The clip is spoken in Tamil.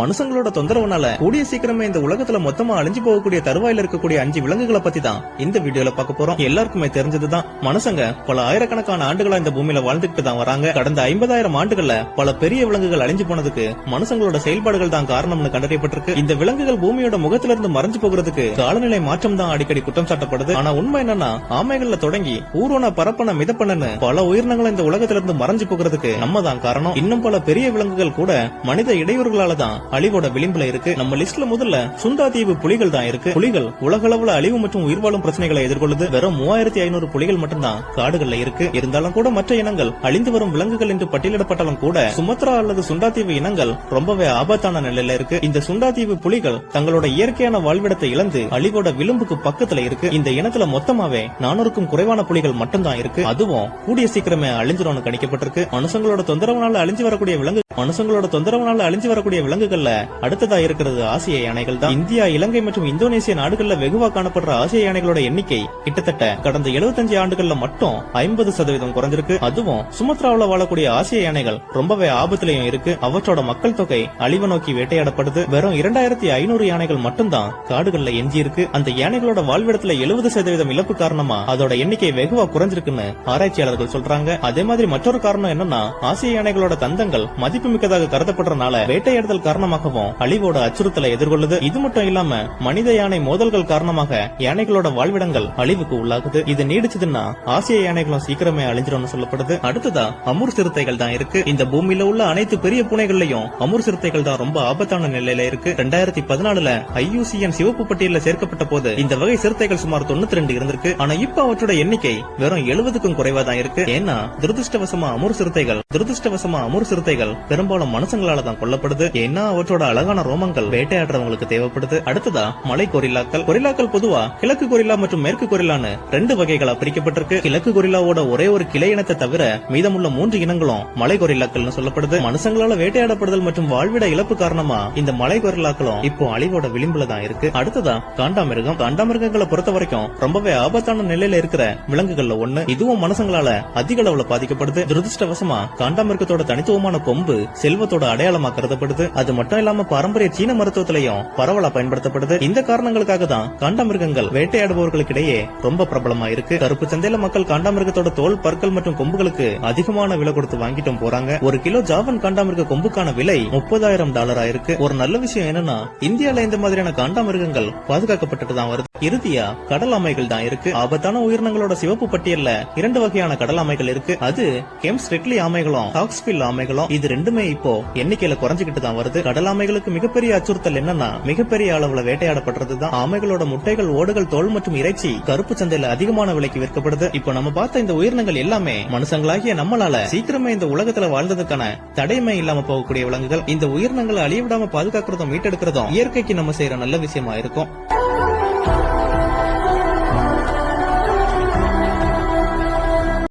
மனுஷங்களோட தொந்தரவுனால கூடிய சீக்கிரமே இந்த உலகத்துல மொத்தமா அழிஞ்சு போகக்கூடிய தருவாயில இருக்கக்கூடிய அஞ்சு விலங்குகளை பத்தி தான் இந்த வீடியோல பார்க்க போறோம். எல்லாருக்குமே தெரிஞ்சதுதான். மனுஷங்க பல ஆயிரக்கணக்கான ஆண்டுகளா இந்த பூமியில வாழ்ந்துகிட்டு தான் வராங்க. கடந்த ஐம்பதாயிரம் ஆண்டுகள்ல பல பெரிய விலங்குகள் அழிஞ்சு போனதுக்கு மனுஷங்களோட செயல்பாடுகள் தான் காரணம்னு கண்டறியப்பட்டிருக்கு. இந்த விலங்குகள் பூமியோட முகத்துல இருந்து மறைஞ்சு போகிறதுக்கு காலநிலை மாற்றம் தான் அடிக்கடி குற்றம் சாட்டப்படுது. ஆனா உண்மை என்னன்னா ஆமைகள்ல தொடங்கி ஊரோன பரப்பன மிதப்பனன்னு பல உயிரினங்களும் இந்த உலகத்துல இருந்து மறைஞ்சு போகிறதுக்கு நம்ம தான் காரணம். இன்னும் பல பெரிய விலங்குகள் கூட மனித இடையூறுகளால தான் அழிவோட விளிம்புல இருக்கு. நம்ம லிஸ்ட்ல முதல்ல சுண்டாதீவு புலிகள் தான் இருக்கு. புலிகள் உலகளவுல அழிவு மற்றும் உயிர் வாழும் பிரச்சனைகளை எதிர்கொள்ளுது. வெறும் மூவாயிரத்தி ஐநூறு புலிகள் மட்டும்தான் காடுகள்ல இருக்கு. இருந்தாலும் கூட மற்ற இனங்கள் அழிந்து வரும் விலங்குகள் என்று பட்டியலிடப்பட்டாலும் கூட சுமத்ரா அல்லது சுண்டாதீவு இனங்கள் ரொம்பவே ஆபத்தான நிலையில இருக்கு. இந்த சுண்டாதீவு புலிகள் தங்களோட இயற்கையான வாழ்விடத்தை இழந்து அழிவோட விளிம்புக்கு பக்கத்துல இருக்கு. இந்த இனத்துல மொத்தமாவே நானூறுக்கும் குறைவான புலிகள் மட்டும்தான் இருக்கு. அதுவும் கூடிய சீக்கிரமே அழிஞ்சிரும்னு கணிக்கப்பட்டிருக்கு. மனுஷங்களோட தொந்தரவுனால அழிஞ்சு வரக்கூடிய விலங்கு மனுஷங்களோட தொந்தரவுனால அழிஞ்சு வரக்கூடிய விலங்குகள்ல அடுத்ததா இருக்கிறது ஆசிய யானைகள் தான் இந்தியா இலங்கை மற்றும் இந்தோனேசிய நாடுகள்ல வெகுவா காணப்படுற ஆசிய யானைகளோட எண்ணிக்கை கிட்டத்தட்ட கடந்த 75 ஆண்டுகள்ல மட்டும் ஐம்பது சதவீதம் குறைஞ்சிருக்கு. அதுவும் சுமத்ராவில வாழக்கூடிய ஆசிய யானைகள் ரொம்பவே ஆபத்திலையும் இருக்கு. அவற்றோட மக்கள் தொகை அழிவு நோக்கி வேட்டையாடப்படுது. வெறும் இரண்டாயிரத்தி ஐநூறு யானைகள் மட்டும்தான் காடுகள்ல எஞ்சி இருக்கு அந்த யானைகளோட வாழ்விடத்துல எழுபது சதவீதம் இழப்பு காரணமா அதோட எண்ணிக்கை வெகுவா குறைஞ்சிருக்குன்னு ஆராய்ச்சியாளர்கள் சொல்றாங்க. அதே மாதிரி மற்றொரு காரணம் என்னன்னா ஆசிய யானைகளோட தந்தங்கள் மதிப்பு மதிப்புமிக்கதாக கருதப்படுறதுனால வேட்டையாடுதல் காரணமாகவும் அழிவோட அச்சுறுத்தலை எதிர்கொள்ளுது. இது மட்டும் இல்லாம மனித யானை மோதல்கள் காரணமாக யானைகளோட வாழ்விடங்கள் அழிவுக்கு உள்ளாகுது. இது நீடிச்சதுன்னா ஆசிய யானைகளும் சீக்கிரமே அழிஞ்சிரும்னு சொல்லப்படுது. அடுத்ததா அமூர் சிறுத்தைகள் தான் இருக்கு. இந்த பூமியில உள்ள அனைத்து பெரிய பூனைகள்லயும் அமூர் சிறுத்தைகள் தான் ரொம்ப ஆபத்தான நிலையில இருக்கு. ரெண்டாயிரத்தி பதினாலுல ஐயூசிஎன் சிவப்பு பட்டியல சேர்க்கப்பட்ட போது இந்த வகை சிறுத்தைகள் சுமார் தொண்ணூத்தி ரெண்டு இருந்திருக்கு. ஆனா இப்ப அவற்றோட எண்ணிக்கை வெறும் எழுபதுக்கும் குறைவா தான் இருக்கு. ஏன்னா துரதிருஷ்டவசமா அமூர் சிறுத்தைகள் துரதிருஷ்டவசமா அமூர் சிறுத்தைகள் பெரும்பாலும் மனுஷங்களால தான் கொல்லப்படுது. ஏன்னா அவற்றோட அழகான ரோமங்கள் வேட்டையாடுறவங்களுக்கு தேவைப்படுது. அடுத்ததா மலை கொரில்லாக்கள். கொரில்லாக்கள் பொதுவா கிழக்கு கொரில்லா மற்றும் மேற்கு கொரில்லான்னு ரெண்டு வகைகளா பிரிக்கப்பட்டிருக்கு. கிழக்கு கொரில்லாவோட ஒரே ஒரு கிளை இனத்தை தவிர மீதமுள்ள மூன்று இனங்களும் மலை கொரில்லாக்கள்னு சொல்லப்படுது. மனுஷங்களால வேட்டையாடப்படுதல் மற்றும் வாழ்விட இழப்பு காரணமா இந்த மலை கொரில்லாக்களும் இப்போ அழிவோட விளிம்புல தான் இருக்கு. அடுத்ததா காண்டாமிருகம் காண்டாமிருகங்களை பொறுத்த வரைக்கும் ரொம்பவே ஆபத்தான நிலையில இருக்கிற விலங்குகள்ல ஒண்ணு. இதுவும் மனுஷங்களால அதிக அளவுல பாதிக்கப்படுது. துரதிருஷ்டவசமா காண்டாமிருகத்தோட தனித்துவமான கொம்பு செல்வத்தோட அடையாளமா கருதப்படுது. அது மட்டும் இல்லாம பாரம்பரிய சீன மருத்துவத்திலையும் பரவலா பயன்படுத்தப்படுது. இந்த காரணங்களுக்காக தான் காண்டாமிருகங்கள் வேட்டையாடுபவர்களுக்கிடையே ரொம்ப பிரபலமா இருக்கு. கருப்பு சந்தையில மக்கள் காண்டாமிருகத்தோட தோல் பற்கள் மற்றும் கொம்புகளுக்கு அதிகமான விலை கொடுத்து வாங்கிட்டும் போறாங்க. ஒரு கிலோ ஜாவன் காண்டாமிருக கொம்புக்கான விலை முப்பதாயிரம் டாலரா இருக்கு. ஒரு நல்ல விஷயம் என்னன்னா இந்தியால இந்த மாதிரியான காண்டாமிருகங்கள் பாதுகாக்கப்பட்டுட்டு தான் வருது. இறுதியா கடல் ஆமைகள் தான் இருக்கு. ஆபத்தான உயிரினங்களோட சிவப்பு பட்டியல்ல இரண்டு வகையான கடல் ஆமைகள் இருக்கு. அது கெம்ஸ் ரெட்லி ஆமைகளும் ஹாக்ஸ்பில் ஆமைகளும். இது ரெண்டுமே இப்போ எண்ணிக்கையில குறைஞ்சுக்கிட்டு தான் வருது. கடல் ஆமைகளுக்கு மிகப்பெரிய அச்சுறுத்தல் என்னன்னா மிகப்பெரிய அளவுல வேட்டையாடப்படுறது தான். ஆமைகளோட முட்டைகள் ஓடுகள் தோல் மற்றும் இறைச்சி கருப்பு சந்தையில அதிகமான விலைக்கு விற்கப்படுது. இப்போ நம்ம பார்த்த இந்த உயிரினங்கள் எல்லாமே மனுஷங்களாகிய நம்மளால சீக்கிரமே இந்த உலகத்துல வாழ்ந்ததுக்கான தடைமை இல்லாம போகக்கூடிய விலங்குகள். இந்த உயிரினங்களை அழிய விடாம பாதுகாக்கிறதும் மீட்டெடுக்கிறதும் இயற்கைக்கு நம்ம செய்யற நல்ல விஷயமா இருக்கும்.